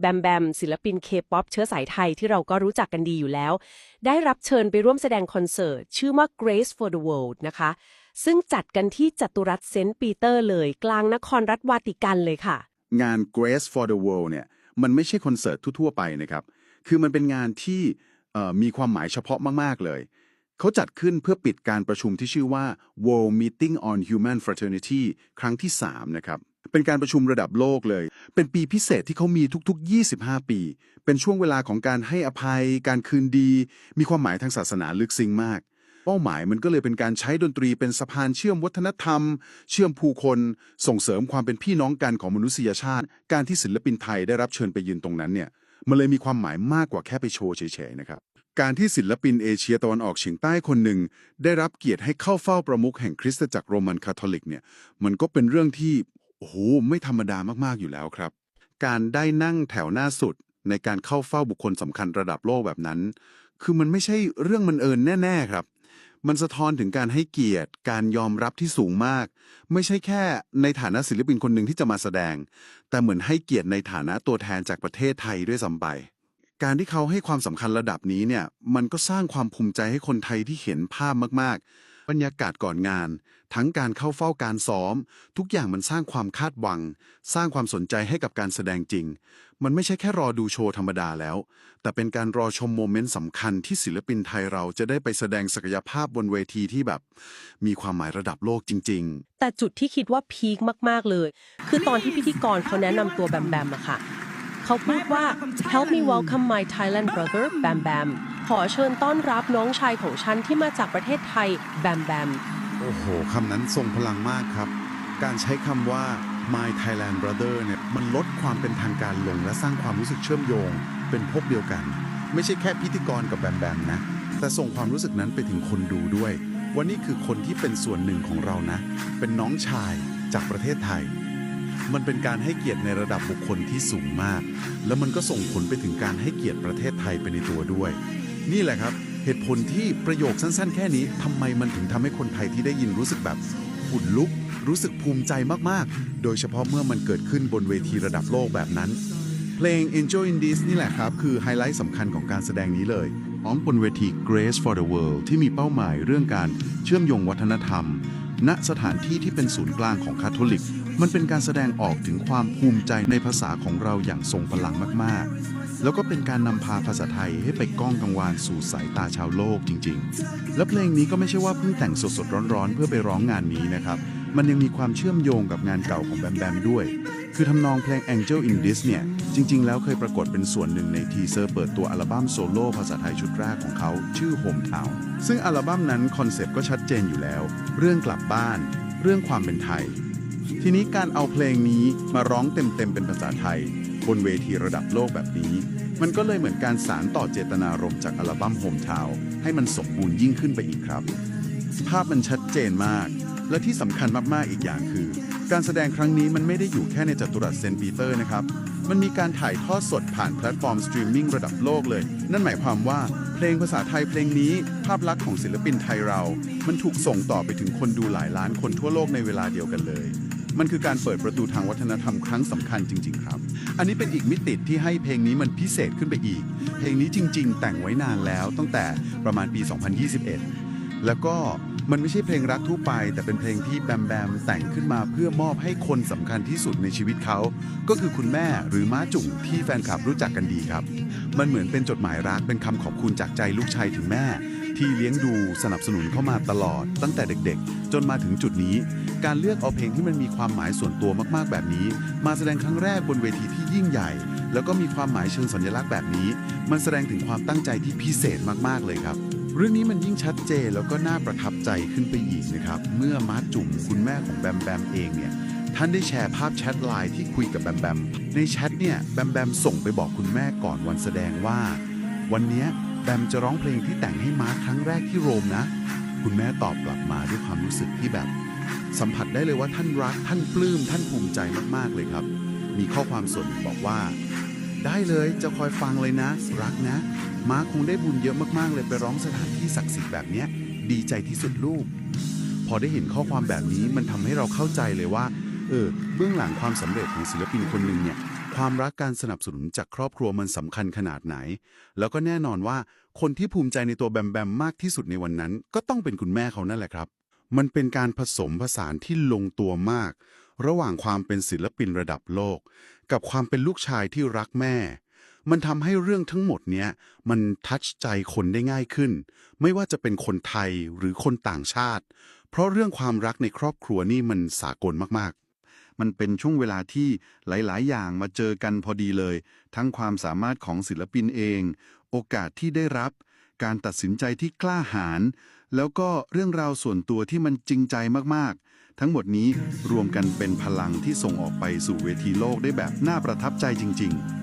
แบมแบมศิลปินเคป๊อปเชื้อสายไทยที่เราก็รู้จักกันดีอยู่แล้ว ได้รับเชิญไปร่วมแสดงคอนเสิร์ต ชื่อว่า Grace for the World นะคะ ซึ่งจัดกันที่จัตุรัสเซนต์ปีเตอร์เลยกลางนครรัฐวาติกันเลยค่ะ งาน Grace for the World เนี่ยมันไม่ใช่คอนเสิร์ตทั่วๆไปนะครับ คือมันเป็นงานที่มีความหมายเฉพาะมากๆเลยเขาจัดขึ้นเพื่อปิดการประชุมที่ชื่อว่า World Meeting on Human Fraternity ครั้งที่ 3 นะครับ เป็นการประชุมระดับโลกเลย เป็นปีพิเศษที่เขามีทุกๆ 25 ปี เป็นช่วงเวลาของการให้อภัย การคืนดี มีความหมายทางศาสนาลึกซึ้งมาก เป้าหมายมันก็เลยเป็นการใช้ดนตรีเป็นสะพานเชื่อมวัฒนธรรม เชื่อมผู้คน ส่งเสริมความเป็นพี่น้องกันของมนุษยชาติ การที่ศิลปินไทยได้รับเชิญไปยืนตรงนั้นเนี่ย มันเลยมีความหมายมากกว่าแค่ไปโชว์เฉยๆนะครับการที่ศิลปินเอเชียตะวันออกเฉียงใต้คนหนึ่ง ได้รับเกียรติให้เข้าเฝ้าประมุขแห่งคริสตจักรโรมันคาทอลิกเนี่ยมันก็เป็นเรื่องที่ โอ้โหไม่ธรรมดามากๆอยู่แล้วครับ การได้นั่งแถวหน้าสุดในการเข้าเฝ้าบุคคลสำคัญระดับโลกแบบนั้น คือมันไม่ใช่เรื่องมันเอิญแน่ ๆครับ มันสะท้อนถึงการให้เกียรติ การยอมรับที่สูงมาก ไม่ใช่แค่ในฐานะศิลปินคนหนึ่งที่จะมาแสดง แต่เหมือนให้เกียรติในฐานะตัวแทนจากประเทศไทยด้วยซ้ำไปการที่เขาให้ความสำคัญระดับนี้เนี่ย มันก็สร้างความภูมิใจให้คนไทยที่เห็นภาพมาก ๆ บรรยากาศก่อนงาน ทั้งการเข้าเฝ้าการซ้อม ทุกอย่างมันสร้างความคาดหวัง สร้างความสนใจให้กับการแสดงจริง มันไม่ใช่แค่รอดูโชว์ธรรมดาแล้ว แต่เป็นการรอชมโมเมนต์สำคัญที่ศิลปินไทยเราจะได้ไปแสดงศักยภาพบนเวทีที่แบบ มีความหมายระดับโลกจริง ๆ แต่จุดที่คิดว่าพีคมาก ๆ เลย คือตอนที่พิธีกรเขาแนะนำตัวแบมแบมอะค่ะ เขาพูดว่า help me welcome my Thailand brother แบมแบมขอเชิญต้อนรับน้องชายของฉันที่มาจากประเทศไทย แบมแบม โอ้โหคำนั้นทรงพลังมากครับ การใช้คำว่า My Thailand Brother เนี่ยมันลดความเป็นทางการลงและสร้างความรู้สึกเชื่อมโยง เป็นพวกเดียวกัน ไม่ใช่แค่พิธีกรกับแบมแบมนะ แต่ส่งความรู้สึกนั้นไปถึงคนดูด้วยว่านี่คือคนที่เป็นส่วนหนึ่งของเรานะ เป็นน้องชายจากประเทศไทย มันเป็นการให้เกียรติในระดับบุคคลที่สูงมาก แล้วมันก็ส่งผลไปถึงการให้เกียรติประเทศไทยไปในตัวด้วย นี่แหละครับ เหตุผลที่ประโยคสั้นๆ แค่นี้ทำไมมันถึงทำให้คนไทยที่ได้ยินรู้สึกแบบหุ่นลุก รู้สึกภูมิใจมากๆ โดยเฉพาะเมื่อมันเกิดขึ้นบนเวทีระดับโลกแบบนั้น เพลง Angel in This นี่แหละครับ คือไฮไลท์สำคัญของการแสดงนี้เลยอ้อมบนเวที Grace for the World ที่มีเป้าหมายเรื่องการเชื่อมโยงวัฒนธรรม ณสถานที่ที่เป็นศูนย์กลางของคาทอลิก มันเป็นการแสดงออกถึงความภูมิใจในภาษาของเราอย่างทรงพลังมากๆ แล้วก็เป็นการนำพาภาษาไทยให้ไปก้องกังวานสู่สายตาชาวโลกจริง ๆ และเพลงนี้ก็ไม่ใช่ว่าเพิ่งแต่งสดๆร้อนๆ เพื่อไปร้องงานนี้นะครับ มันยังมีความเชื่อมโยงกับงานเก่าของแบมแบมด้วย คือทำนองเพลง Angel in This เนี่ย จริง ๆ แล้วเคยปรากฏเป็นส่วนหนึ่งในทีเซอร์เปิดตัวอัลบั้มโซโล่ภาษาไทยชุดแรกของเขาชื่อ Hometown ซึ่งอัลบั้มนั้นคอนเซปต์ก็ชัดเจนอยู่แล้ว เรื่องกลับบ้าน เรื่องความเป็นไทย ทีนี้การเอาเพลงนี้มาร้องเต็มๆเป็นภาษาไทย บนเวทีระดับโลกแบบนี้ มันก็เลยเหมือนการสารต่อเจตนารมณ์จากอัลบั้ม Hometown ให้มันสมบูรณ์ยิ่งขึ้นไปอีกครับ ภาพมันชัดเจนมาก และที่สำคัญมากๆอีกอย่างคือ การแสดงครั้งนี้มันไม่ได้อยู่แค่ในจัตุรัสเซนต์ปีเตอร์นะครับ มันมีการถ่ายทอดสดผ่านแพลตฟอร์มสตรีมมิ่งระดับโลกเลย นั่นหมายความว่าเพลงภาษาไทยเพลงนี้ ภาพลักษณ์ของศิลปินไทยเรา มันถูกส่งต่อไปถึงคนดูหลายล้านคนทั่วโลกในเวลาเดียวกันเลย มันคือการเปิดประตูทางวัฒนธรรมครั้งสำคัญจริง ๆ ครับ อันนี้เป็นอีกมิติที่ให้เพลงนี้มันพิเศษขึ้นไปอีก เพลงนี้จริง ๆ แต่งไว้นานแล้วตั้งแต่ประมาณปี 2021 แล้วก็มันไม่ใช่เพลงรักทั่วไป แต่เป็นเพลงที่แบมแบมแต่งขึ้นมาเพื่อมอบให้คนสำคัญที่สุดในชีวิตเขา ก็คือคุณแม่หรือม้าจุ่งที่แฟนคลับรู้จักกันดีครับ มันเหมือนเป็นจดหมายรักเป็นคำขอบคุณจากใจลูกชายถึงแม่ ที่เลี้ยงดูสนับสนุนเข้ามาตลอด ตั้งแต่เด็กๆ จนมาถึงจุดนี้ การเลือกเอาเพลงที่มันมีความหมายส่วนตัวมากๆแบบนี้ มาแสดงครั้งแรกบนเวทีที่ยิ่งใหญ่ แล้วก็มีความหมายเชิงสัญลักษณ์แบบนี้ มันแสดงถึงความตั้งใจที่พิเศษมากๆเลยครับเรื่องนี้มันยิ่งชัดเจนแล้วก็น่าประทับใจขึ้นไปอีกนะครับ เมื่อมาร์จุ่มคุณแม่ของแบมแบมเองเนี่ยท่านได้แชร์ภาพแชทไลน์ที่คุยกับแบมแบมในแชทเนี่ยแบมแบมส่งไปบอกคุณแม่ก่อนวันแสดงว่า วันนี้ แบมจะร้องเพลงที่แต่งให้มาร์คครั้งแรกที่โรมนะ คุณแม่ตอบกลับมาด้วยความรู้สึกที่แบบ สัมผัสได้เลยว่าท่านรักท่านปลื้มท่านภูมิใจมากๆเลยครับ มีข้อความส่วนบอกว่า ได้เลยจะคอยฟังเลยนะ รักนะ มาร์คคงได้บุญเยอะมากๆ เลยไปร้องสถานที่ศักดิ์สิทธิ์แบบเนี้ยดีใจที่สุดลูก พอได้เห็นข้อความแบบนี้มันทำให้เราเข้าใจเลยว่าเออเบื้องหลังความสำเร็จของศิลปินคนหนึ่งเนี่ย ความรักการสนับสนุนจากครอบครัวมันสำคัญขนาดไหน แล้วก็แน่นอนว่าคนที่ภูมิใจในตัวแบมแบมมากที่สุดในวันนั้น ก็ต้องเป็นคุณแม่เขานั่นแหละครับ มันเป็นการผสมผสานที่ลงตัวมาก ระหว่างความเป็นศิลปินระดับโลก กับความเป็นลูกชายที่รักแม่ มันทำให้เรื่องทั้งหมดเนี้ยมันทัชใจคนได้ง่ายขึ้น ไม่ว่าจะเป็นคนไทยหรือคนต่างชาติ เพราะเรื่องความรักในครอบครัวนี่มันสากลมาก มันเป็นช่วงเวลาที่หลาย ๆ อย่างมาเจอกันพอดีเลย ทั้งความสามารถของศิลปินเอง โอกาสที่ได้รับ การตัดสินใจที่กล้าหาญแล้วก็เรื่องราวส่วนตัวที่มันจริงใจมากๆ ทั้งหมดนี้รวมกันเป็นพลังที่ส่งออกไปสู่เวทีโลกได้แบบน่าประทับใจจริง ๆ